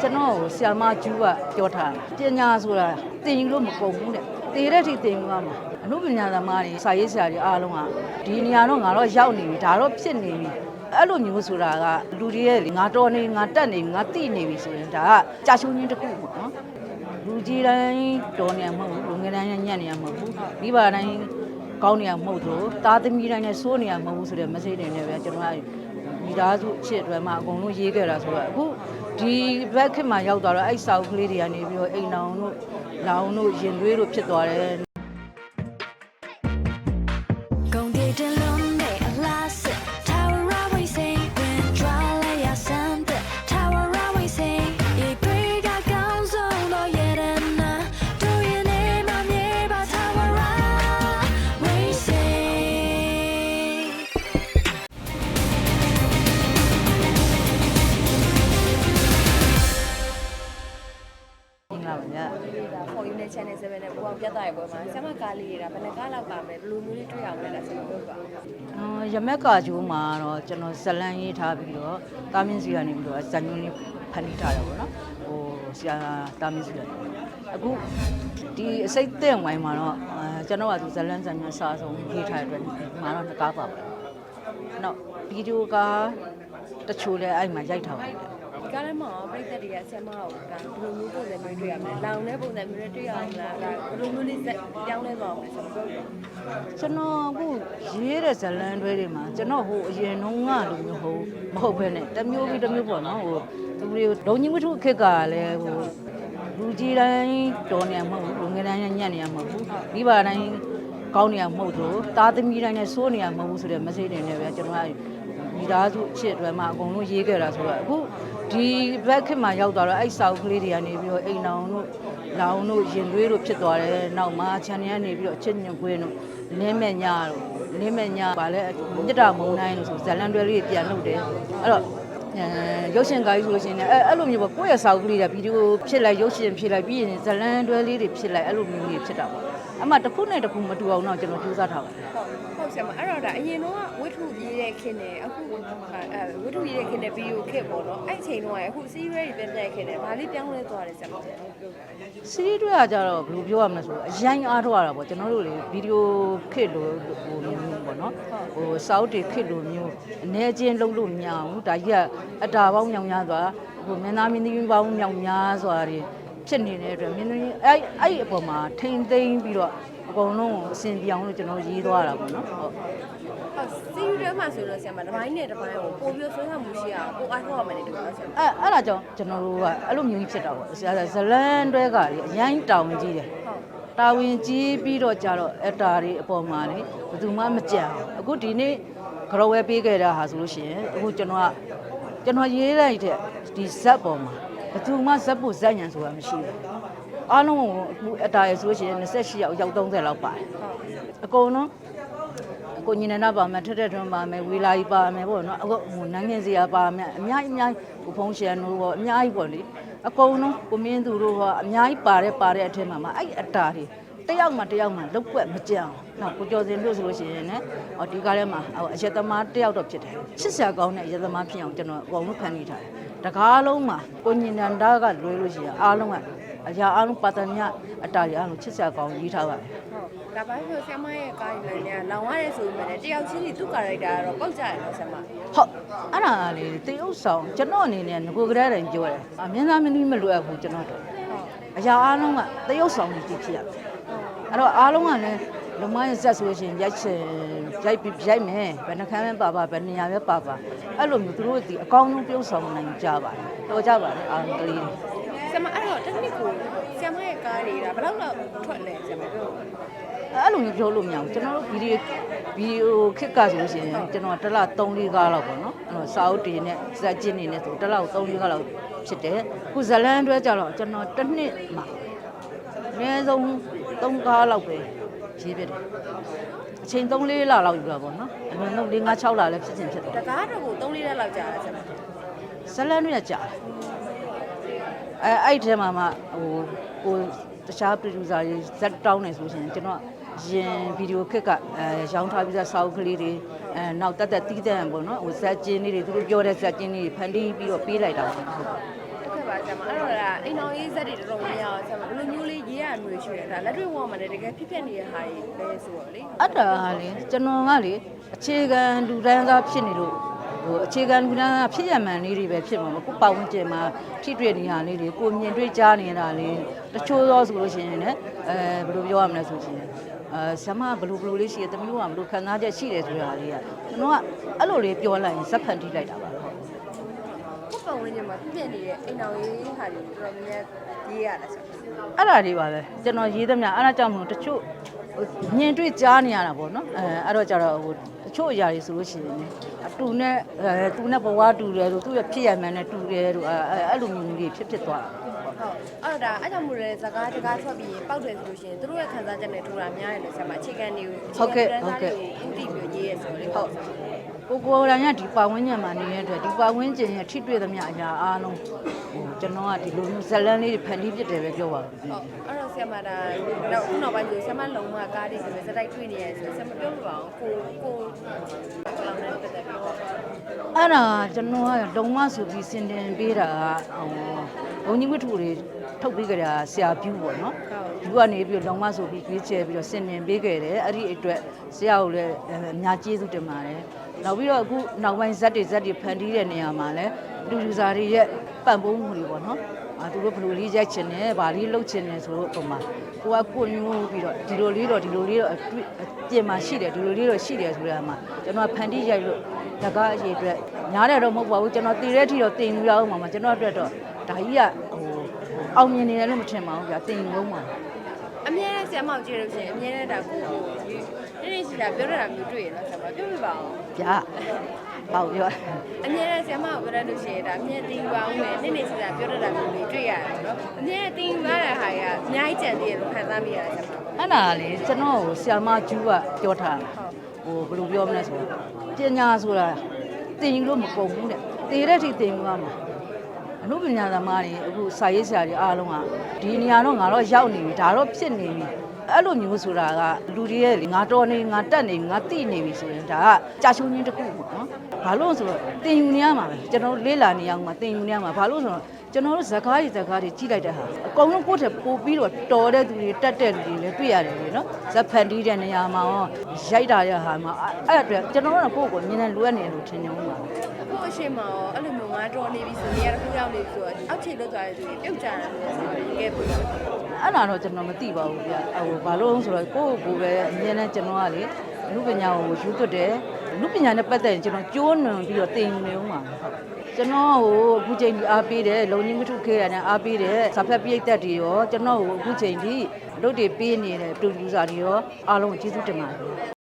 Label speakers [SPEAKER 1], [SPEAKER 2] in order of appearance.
[SPEAKER 1] ကျွန်တော်ကိုဆ iam မကျူးကပြောထားတယ်ပညာဆိုတာတင်ယူလို့မကုန်ဘူးတဲ့တည်တဲ့အထိတင်ယူရမှာအမှုပညာသမားတွေစာရေးဆရာတွေအားလုံးကဒီနေရာတော့ငါတော့ရောက်နေပြီဒါတော့ဖြစ်နေပြီအဲ့လိုမျိုးဆိုတာကလူတွေရဲ့ငါတော်နေငါတက်နေငါတိနေပြီဆိုရင်ဒါကကြာရှုံးခြင်းတစ်ခုပေါ့နော်လူကြီးတိုင်းတော်နေမှာမဟုတ်ဘူးလူငယ်တိုင်းညံ့နေမှာမဟုတ်ဘူးမိဘတိုင်းကောင်းနေမှာမဟုတ်ဘူးသားသမီးတိုင်းနဲ့စိုးနေမှာမဟုတ်ဘူးဆိုတဲ့ message တွေနဲ့ပဲကျွန်တော်ကမိသားစုအချစ်အတွက်မှအကုန်လုံးရေးခဲ့တာဆိုတော့အခု ဒီဘက်ခေတ်မှာရောက်သွားတော့အဲ့စာအုပ်ကလေးတွေကနေပြီးတော့အိမ်နောင်တို့လောင်တို့ရင်သွေးတို့ဖြစ်သွားတယ် မင်္ဂလာပါဗျာ
[SPEAKER 2] ခေါ်ယူနေ channel 7နဲ့ပူအောင်ပြတ်သွားရပွဲမှာဆမ်မကားလေးတွေကဘယ်နှကားလောက်ပါမယ်ဘယ်လိုမျိုးလေးတွေ့ရအောင်လဲလားဆိုတော့ပြောပါ
[SPEAKER 1] အော်ရမက်ကာကျိုးမှာတော့ကျွန်တော်ဇလန်ရေးထားပြီးတော့တာမင်းစီကနေပြီးတော့ဇန်ညွန်းလေးဖန်တီးထားတာပေါ့နော်ဟိုဆရာတာမင်းစီကနေအခုဒီအစိတ်တဲ့ဝိုင်းမှာတော့အဲကျွန်တော်ကသူဇလန်ဇန်ညွန်းစာဆုံးရေးထားတဲ့အတွက်မှာတော့နှစ်ကားပါပါတယ်နောက်ဗီဒီယိုကတချို့လည်းအဲ့မှာရိုက်ထားပါတယ်
[SPEAKER 2] ဒီ ကားထဲမှာပြိသက်တွေကဆမ်မကိုကဘယ်လိုမျိုးပုံစံမျိုးတွေ့ရမလဲလောင်တဲ့ပုံစံမျိုးတွေတွေ့ရအောင်လားဘယ်လိုမျိုးလေးပြောင်းလဲသွားအောင်လဲဆိုတော့ပြောပါ
[SPEAKER 1] ကျွန်တော်အခုရေးတဲ့ဇတ်လန်တွဲတွေမှာကျွန်တော်ဟိုအရင်တုန်းကလိုမျိုးဟိုမဟုတ်ဘဲနဲ့တစ်မျိုးပြီးတစ်မျိုးပေါ့နော်ဟိုသူတွေကိုဒုံကြီးဝတ္ထုအခက်ကလည်းဟိုလူကြီးတိုင်းတော်နေမှာမဟုတ်ဘူးလူငယ်တိုင်းညံ့နေမှာမဟုတ်ဘူးမိဘတိုင်းကောင်းနေမှာမဟုတ်ဘူးသားသမီးတိုင်းနဲ့စိုးနေမှာမဟုတ်ဘူးဆိုတဲ့ message တွေနဲ့ပဲကျွန်တော်ကမိသားစုအချစ်အတွက်မှအကုန်လုံးရေးခဲ့တာဆိုတော့အခု ဒီဘက်ခေတ်မှာရောက်သွားတော့အဲ့စာအုပ်ကလေးတွေကနေပြီးတော့အိမ်နောင်တို့လောင်တို့ရင်သွေးတို့ဖြစ်သွားတယ်နောက်မှာခြံရံနေပြီးတော့အချစ်ညွန့်ခွေးတို့လင်းမဲ့ညတို့လင်းမဲ့ညဗာလဲမြစ်တာမုံတိုင်းလို့ဆိုဇလန်တွဲလေးတွေပြန်လုပ်တယ်အဲ့တော့ အဲရုပ်ရှင်ကားကြီးဆိုလို့ရှိရင်လည်းအဲအဲ့လိုမျိုးပေါ့ကိုယ့်ရဲ့စာအုပ်ကလေးတွေဗီဒီယိုဖြစ်လိုက်ရုပ်ရှင်ဖြစ်လိုက်ပြီးရင်ဇလန်တွဲလေးတွေဖြစ်လိုက်အဲ့လိုမျိုးလေးဖြစ်တာပေါ့အမှတစ်ခုနဲ့တစ်ခုမတူအောင်တော့ကျွန်တော်ကြိုးစားထားပါတယ်
[SPEAKER 2] ဟုတ်ဟုတ်ဆမ်မအဲ့တော့ဒါအရင်တော့ဝတ္ထုရေးတဲ့ခင်နဲ့အခုအဲဝတ္ထုရေးတဲ့ခင်နဲ့ဗီဒီယိုခက်ပေါ့နော်အဲ့ချိန်တော့အခု series တွေပြန်ပြန်ခင်နဲ့ဘာလေးပြောင်းလဲသွားတယ်ဆမ်မပြောပါ
[SPEAKER 1] စီးရီးတွေကကြတော့ဘယ်လိုပြောရမလဲဆိုတော့အရင်အားထုတ်ရတာပေါ့ကျွန်တော်တို့လေဗီဒီယိုခစ်လို့ဟိုမျိုးပေါ့နော်ဟိုစာအုပ်တွေခစ်လို့မျိုးအနေချင်းလုံးလို့မရဘူးဒါကြီးကအတာပေါင်းညောင်များစွာဟိုမင်းသားမင်းသမီးပေါင်းညောင်များစွာတွေဖြစ်နေတဲ့အတွက်မင်းသမီးအဲ့အဲ့အပေါ်မှာထိမ့်သိမ့်ပြီးတော့အကုန်လုံးကိုအဆင်ပြေအောင်လို့ကျွန်တော်ရေးသွားတာပေါ့နော်ဟုတ်
[SPEAKER 2] ဟုတ်စီးရီးထဲမှာဆိုလို့ဆမ်မတစ်ပိုင်းနဲ့တစ်ပိုင်းကိုပို့ပြီးဆွဲဆောင်မှုရှိအောင်ပို့အားထုတ်ရမယ်တူပါဆမ်မ
[SPEAKER 1] အဲ့အဲ့ဒါကြောင့်ကျွန်တော်တို့ကအဲ့လိုမျိုးကြီးဖြစ်တာပေါ့ဆရာဇလန်တွဲကလေအရင်တောင်းကြီးတယ်
[SPEAKER 2] ဟုတ်
[SPEAKER 1] တာဝန်ကြီးပြီးတော့ကြတော့အတာတွေအပေါ်မှာလေဘယ်သူမှမကြံဘူးအခုဒီနေ့ကရောဝဲပေးခဲ့တာဟာဆိုလို့ရှိရင်အခုကျွန်တော်က ကျွန်တော်ရေးလိုက်တဲ့ဒီဇက်ပေါ်မှာဘယ်သူမှဇက်ဖို့ဇက်ညံဆိုတာမရှိဘူးအားလုံးကိုအခုအတာရယ်ဆိုလို့ရှိရင်28ရောက်ရောက်30လောက်ပါတယ်အကုန်လုံးအကိုညီနနာပါမယ်ထက်ထက်ထွန်းပါမယ်ဝေလာကြီးပါမယ်ပေါ့နော်အခုဟိုနန်းငယ်စရာပါမယ်အများကြီးအများကြီးကိုဖုံးရှန်တို့ပေါ့အများကြီးပေါ့လေအကုန်လုံးကိုမင်းသူတို့ဟောအများကြီးပါတဲ့ပါတဲ့အထက်မှာမှာအဲ့အတာတွေ တယောက်မှတယောက်မှလောက်ွက်မကြအောင်နော်ကိုကျော်စင်တို့ဆိုလို့ရှိရင်လည်းဟောဒီကားထဲမှာဟိုအရက်သမားတယောက်တော့ဖြစ်တယ်ချစ်စရာကောင်းတဲ့အရက်သမားဖြစ်အောင်ကျွန်တော်အကုန်လုံးခံနေထားတယ်တကားလုံးမှာကိုညီနန္ဒာကလွဲလို့ရှိရင်အားလုံးကအရာအားလုံးပါတန်မြအတာတွေအားလုံးချစ်စရာကောင်းရေးထားပါတယ်
[SPEAKER 2] ဟုတ်ဒါပါဆိုဆ iam ရဲ့ကားရည်လည်းလောင်ရတဲ့ဆိုပေမဲ့တယောက်ချင်းစီသူ့ကာရိုက်တာကတော့ပောက်ကြရတော့ဆ iam
[SPEAKER 1] ဟုတ်အဲ့ဒါလေတေဥဆောင်ကျွန်တော်အနေနဲ့ငကိုကလေးတိုင်ပြောတယ်အမြင်သားမင်းသမီးမလွယ်ဘူးကျွန်တော်တို့
[SPEAKER 2] ဟုတ်
[SPEAKER 1] အရာအားလုံးကတေဥဆောင်ကြီးဖြစ်ရတယ် အဲ့တော့အားလုံးကလည်းလူမရဲ့ဇက်ဆိုလို့ရှိရင်ရိုက်ချင်ရိုက်ပြီးရိုက်မယ်ဘယ်နှခမ်းပဲပါပါဘယ်နေရာပဲပါပါအဲ့လိုမျိုးသူတို့ဒီအကောင်းဆုံးပြုံးဆောင်နိုင်ကြပါတယ်တော်ကြပါတယ်အားလုံးကလေးတွေ
[SPEAKER 2] ဆ iam အဲ့တော့တနည်းကိုဆ iam ရဲ့ကားတွေကဘယ်လောက်လောက်ထွက်လဲဆ iam ပြော
[SPEAKER 1] အဲ့လိုမျိုးပြောလို့မရဘူးကျွန်တော်တို့ဗီဒီယိုဗီဒီယိုခစ်ကဆိုလို့ရှိရင်ကျွန်တော်တစ်လ3 4ကားလောက်ပေါ့နော်အဲ့တော့စာအုပ်တွေနဲ့ဇက်ကျင်းတွေနဲ့ဆိုတစ်လ3 4ကားလောက်ဖြစ်တယ်ခုဇလန်အတွဲကြတော့ကျွန်တော်တစ်နှစ်မှာအနည်းဆုံး 3ကားလောက်ပဲရေးပြတယ်အချိန်3 4လလောက်ယူတာပေါ့နော်အမှန်တော့4 5 6လလည်းဖြစ်ချင်းဖြစ်တယ်
[SPEAKER 2] တကားတော့ကို3လေးရက်လောက်ကြာတယ်ဆ iam
[SPEAKER 1] ဇလန်တွေကကြာတယ်အဲအဲ့ဒီထဲမှာမှဟိုကိုတခြား producer တွေဇက်တောင်းနေဆိုရှင်ကျွန်တော်ရင်ဗီဒီယိုခက်ကအဲရောင်းထားပြီးသားစာအုပ်ကလေးတွေအဲနောက်တက်တက်တီးတန့်ပေါ့နော်ဟိုဇက်ကျင်းလေးတွေသူတို့ပြောတဲ့ဇက်ကျင်းလေးတွေဖန်တီးပြီးတော့ပေးလိုက်တာပေါ့ဟုတ်
[SPEAKER 2] ဟုတ်ကဲ့ ပါပါဆရာမအဲ့တော့ဒါအိမ်တော်ရေးဇက်တွေတော်တော်များများဆရာမဘယ်လိုမျိုးလေးရေးရမျိုးရှိရတာလက်တွေ့ဝေါ်မှာလည်းတကယ်ဖြစ်ဖြစ်နေတဲ့ဟာတွေလဲဆိုတော့လေ
[SPEAKER 1] အဲ့ဒါကလေကျွန်တော်ကလေအခြေခံလူတန်းစားဖြစ်နေလို့ဟိုအခြေခံလူတန်းစားဖြစ်ရမှန်လေးတွေပဲဖြစ်မှာမဟုတ်ကိုပတ်ဝန်းကျင်မှာထိတွေ့နေရလေးတွေကိုမြင်တွေ့ကြားနေတာလေးတချို့သောဆိုလို့ရှိရင်လည်းအဲဘယ်လိုပြောရမလဲဆိုရှင်အဲဆမဘယ်လိုဘယ်လိုလေးရှိရတမျိုးကဘယ်လိုခံစားချက်ရှိတယ်ဆိုတာလေးကကျွန်တော်ကအဲ့လိုလေးပြောလိုက်ရင်ဇက်ဖန်ထိလိုက်တာပါဟုတ်
[SPEAKER 2] ကိုယ်ပတ် ဝန်းကျင်မှာဖြစ်ဖြစ်နေတဲ့အိမ်တော်ရေးဟာတွေတော်တော်များများရေးရတာဆရာမ
[SPEAKER 1] အဲ့ဒါလေးပါပဲကျွန်တော်ရေးသမျှအဲ့ဒါကြောင့်မလို့တချို့ဟိုမြင်တွေ့ကြားနေရတာပေါ့နော်အဲအဲ့တော့ကြတော့ဟိုတချို့အရာတွေဆိုလို့ရှိရင်လေအတူနဲ့အဲသူနဲ့ဘဝတူတယ်လို့သူ့ရဲ့ဖြစ်ရမှန်နဲ့တူတယ်လို့အဲအဲအဲ့လိုမျိုးကြီးဖြစ်ဖြစ်သွားတာ
[SPEAKER 2] ဟုတ်အဲ့တော့ဒါအဲ့ကြောင့်မို့လဲစကားတကားထွက်ပြီးရင်ပောက်တယ်ဆိုလို့ရှိရင်တို့ရဲ့ခံစားချက်နဲ့ထူတာများတယ်လို့ဆရာမအခြေခံတွေကိုဥတည်ပြီးရေးရဆိုလေဟုတ်
[SPEAKER 1] ကိုကိုယ်တိုင်ကဒီပါဝန်းကျင်မှာနေတဲ့အတွက်ဒီပါဝန်းကျင်ရဲ့ထိတွေ့သမျှအရာအားလုံးဟိုကျွန်တော်ကဒီလိုမျိုးဇက်လန်းလေးတွေဖန်တီးဖြစ်တယ်ပဲပြောပါဘူး
[SPEAKER 2] ဟုတ်အဲ့တော့ဆရာမဒါနောက်ခုနောက်ပိုင်းဆိုဆရာမလုံးဝကားတွေဆိုရင်စတိုက်တွေ့နေရဆိုဆရာမပြောလို့ပါအောင်ကိုကိုလောင်နေပတ်သက်ပြီးတော့
[SPEAKER 1] အဲ့ဒါကျွန်တော်ကလုံမဆိုပြီးစင်တင်ပေးတာကဟိုဘုံကြီးဝတ္ထုတွေထုတ်ပေးကြတာဆရာပြူပေါ့နော်
[SPEAKER 2] ဟုတ်
[SPEAKER 1] လူကနေပြီးတော့လုံမဆိုပြီးရွေးချယ်ပြီးတော့စင်တင်ပေးခဲ့တယ်အဲ့ဒီအတွက်ဆရာကိုလည်းအများကျေးဇူးတင်ပါတယ် နောက်ပြီးတော့အခုနောက်ပိုင်းဇက်တွေဇက်တွေဖန်တီးတဲ့နေရာမှာလည်းလူယူဇာတွေရဲ့ပံ့ပိုးမှုတွေပေါ့နော်အာသူတို့ဘယ်လိုလေးရိုက်ချင်တယ်ဗာလေးလှုပ်ချင်တယ်ဆိုတော့ပုံမှာကိုကကိုညိုးပြီးတော့ဒီလိုလေးတော့ဒီလိုလေးတော့အတွေ့အပြင်မှာရှိတယ်ဒီလိုလေးတော့ရှိတယ်ဆိုတာမှာကျွန်တော်ဖန်တီးရိုက်လို့တကားအရေးအတွက်ညားတယ်တော့မဟုတ်ပါဘူးကျွန်တော်တည်တဲ့အထိတော့တင်ယူရအောင်ပါမှာကျွန်တော်အတွက်တော့ဒါကြီးကဟိုအောင်မြင်နေတယ်လို့မထင်ပါဘူးဗျာတင်ယူလုံးပါ
[SPEAKER 2] အမြဲတမ်းဆရာမကိုကြည့်လို့ရှိရင်အမြဲတမ်းဒါကို ကိုနည်းနည်းစီတာပြောရတာမျိုးတွေ့ရနော်ဆရာမပြောပြပါအောင်
[SPEAKER 1] ဗျာပေါ့ပြော
[SPEAKER 2] အမြဲတမ်းဆရာမကိုပြောရလို့ရှိရင်ဒါအမြဲတင်ပါအောင်မယ်နည်းနည်းစီတာပြောရတာမျိုးတွေတွေ့ရတယ်နော်အမြဲတင်ယူရတဲ့ဟာကအများကြီးကြံသေးတယ်လို့ခံစားမိရတယ်ဆရာမ
[SPEAKER 1] အဲ့ဒါလေကျွန်တော်ကိုဆ iam မကျူးကပြောထားတာဟိုဘယ်လိုပြောမလဲဆိုတော့ပညာဆိုတာတင်ယူလို့မကုန်ဘူးတဲ့တည်တဲ့အထိတင်ယူရမှာအနုပညာသမားတွေအခုစာရေးဆရာတွေအားလုံးကဒီနေရာတော့ငါတော့ရောက်နေပြီဒါတော့ဖြစ်နေပြီ အဲ့လိုမျိုးဆိုတာကလူတွေရဲ့လေငါတော်နေငါတက်နေငါတိနေပြီဆိုရင်ဒါကကြာရှုံးခြင်းတစ်ခုပေါ့နော်ဘာလို့လဲဆိုတော့တင်ယူနေရမှာပဲကျွန်တော်တို့လေးလာနေအောင်မှာတင်ယူနေရမှာဘာလို့လဲဆိုတော့ကျွန်တော်တို့ဇကားကြီးဇကားတွေကြီးလိုက်တဲ့ဟာအကုန်လုံးကိုယ့်ထက်ပိုပြီးတော့တော်တဲ့သူတွေတက်တဲ့လူတွေလည်းတွေ့ရတယ်လေနော်ဇက်ဖန်တီးတဲ့နေရာမှာရောရိုက်တာရဟာမှာအဲ့အဲ့အတွက်ကျွန်တော်တို့ကကိုယ့်ကိုယ်မြင်တဲ့လူရနေလို့ထင်နေဦးမှာ
[SPEAKER 2] အ ခုအရှိမရောအဲ့လိုမျိုးငါတော်နေပြီဆိုနေရာတစ်ခုရောက်နေပြီဆိုတော့အောက်ခြေလွတ်သွားတဲ့သူတွေပြုတ်ကြတယ်လို့ဆိုတော့ရေခဲ့ပြီ
[SPEAKER 1] အဲ့ဒါတော့ကျွန်တော်မသိပါဘူးဗျဟိုဘာလို့လဲဆိုတော့ကိုယ့်ကိုယ်ပဲအမြင်နဲ့ကျွန်တော်ကလေလူပညာကိုယူသွတ်တယ်လူပညာနဲ့ပတ်သက်ရင်ကျွန်တော်ကြိုးနွန်ပြီးတော့တင်ယူနေဦးမှာဟုတ်ကျွန်တော်ဟိုအခုချိန်ဒီအားပေးတယ်လုံကြီးမထုခဲရတဲ့အားပေးတယ်စာဖက်ပြိတ်သက်တွေရောကျွန်တော်ဟိုအခုချိန်ဒီအလုပ်တွေပေးနေတဲ့ပရိုဒူဆာတွေရောအားလုံးကိုကျေးဇူးတင်ပါတယ်